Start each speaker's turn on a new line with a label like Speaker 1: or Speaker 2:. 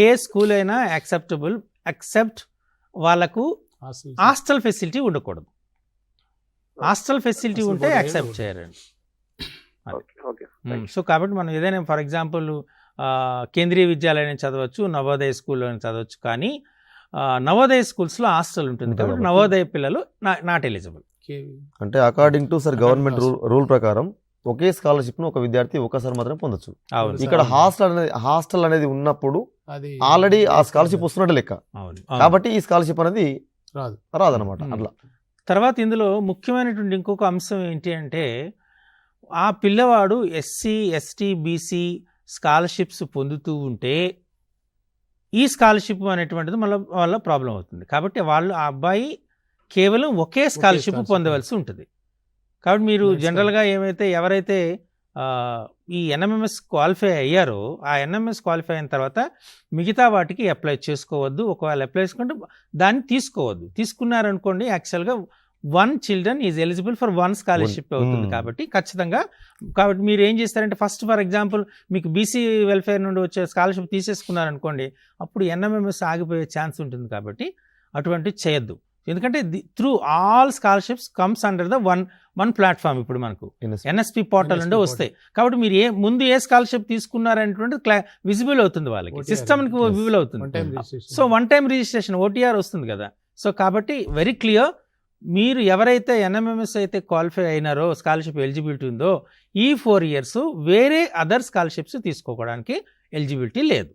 Speaker 1: ఏ school అయినా acceptable accept వాళ్ళకు
Speaker 2: hostel
Speaker 1: facility ఉండకూడదు. హాస్టల్ ఫెసిలిటీ ఉంటే యాక్సెప్ట్ చేయరండి. సో కాబట్టి మనం ఏదైనా ఫర్ ఎగ్జాంపుల్ కేంద్రీయ విద్యాలయం చదవచ్చు నవోదయ స్కూల్లో చదవచ్చు కానీ నవోదయ స్కూల్స్లో హాస్టల్ ఉంటుంది కాబట్టి. నవోదయ పిల్లలు నాట్ ఎలిజిబుల్.
Speaker 3: అంటే according to sir government rule ప్రకారం ఒకే స్కాలర్షిప్ను ఒక విద్యార్థి ఒకసారి మాత్రమే పొందొచ్చు. ఇక్కడ. హాస్టల్ అనేది హాస్టల్ అనేది ఉన్నప్పుడు
Speaker 2: అది
Speaker 3: ఆల్రెడీ ఆ స్కాలర్షిప్ వస్తున్నట్టు లెక్క.
Speaker 1: అవును.
Speaker 3: కాబట్టి ఈ స్కాలర్షిప్ అనేది
Speaker 2: రాదు.
Speaker 3: రాదనమాట. అట్లా.
Speaker 1: తర్వాత ఇందులో ముఖ్యమైనటువంటి ఇంకొక అంశం ఏంటి అంటే ఆ పిల్లవాడు ఎస్సీ ఎస్టీ బీసీ స్కాలర్షిప్స్ పొందుతూ ఉంటే ఈ స్కాలర్షిప్ అనేటువంటిది మళ్ళీ వల్ల ప్రాబ్లం అవుతుంది. కాబట్టి వాళ్ళు ఆ అబ్బాయి కేవలం ఒకే స్కాలర్షిప్. పొందవలసి ఉంటుంది. కాబట్టి మీరు జనరల్గా ఏమైతే ఎవరైతే ఈ ఎన్ఎంఎంఎస్ క్వాలిఫై అయ్యారో ఆ ఎన్ఎంఎస్ క్వాలిఫై అయిన తర్వాత మిగతా వాటికి అప్లై చేసుకోవద్దు. ఒకవేళ అప్లై చేసుకుంటే దాన్ని తీసుకోవద్దు. తీసుకున్నారనుకోండి యాక్చువల్గా one children is eligible for one scholarship అవుతుంది. కాబట్టి ఖచ్చితంగా. కాబట్టి మీరు ఏం చేస్తారంటే ఫస్ట్ ఫర్ ఎగ్జాంపుల్ మీకు బీసీ వెల్ఫేర్ నుండి వచ్చే స్కాలర్షిప్ తీసేసుకున్నారనుకోండి అప్పుడు ఎన్ఎంఎంఎస్ ఆగిపోయే ఛాన్స్ ఉంటుంది కాబట్టి అటువంటి చేయొద్దు. ఎందుకంటే through all scholarships comes under the one one platform ఇప్పుడు మనకు. ఎన్ఎస్పి పోర్టల్ నుండి. వస్తాయి కాబట్టి మీరు ఏ ముందు ఏ స్కాలర్షిప్ తీసుకున్నారనేటువంటి క్లా విజిబుల్ అవుతుంది వాళ్ళకి సిస్టమ్కి
Speaker 3: yes.
Speaker 1: విజిబుల్ అవుతుంది so one time registration O T R వస్తుంది కదా సో కాబట్టి వెరీ క్లియర్ మీరు ఎవరైతే ఎన్ఎంఎంఎస్ అయితే క్వాలిఫై అయినారో స్కాలర్షిప్ ఎలిజిబిలిటీ ఉందో ఈ ఫోర్ ఇయర్స్ వేరే అదర్ స్కాలర్షిప్స్ తీసుకోవడానికి ఎలిజిబిలిటీ లేదు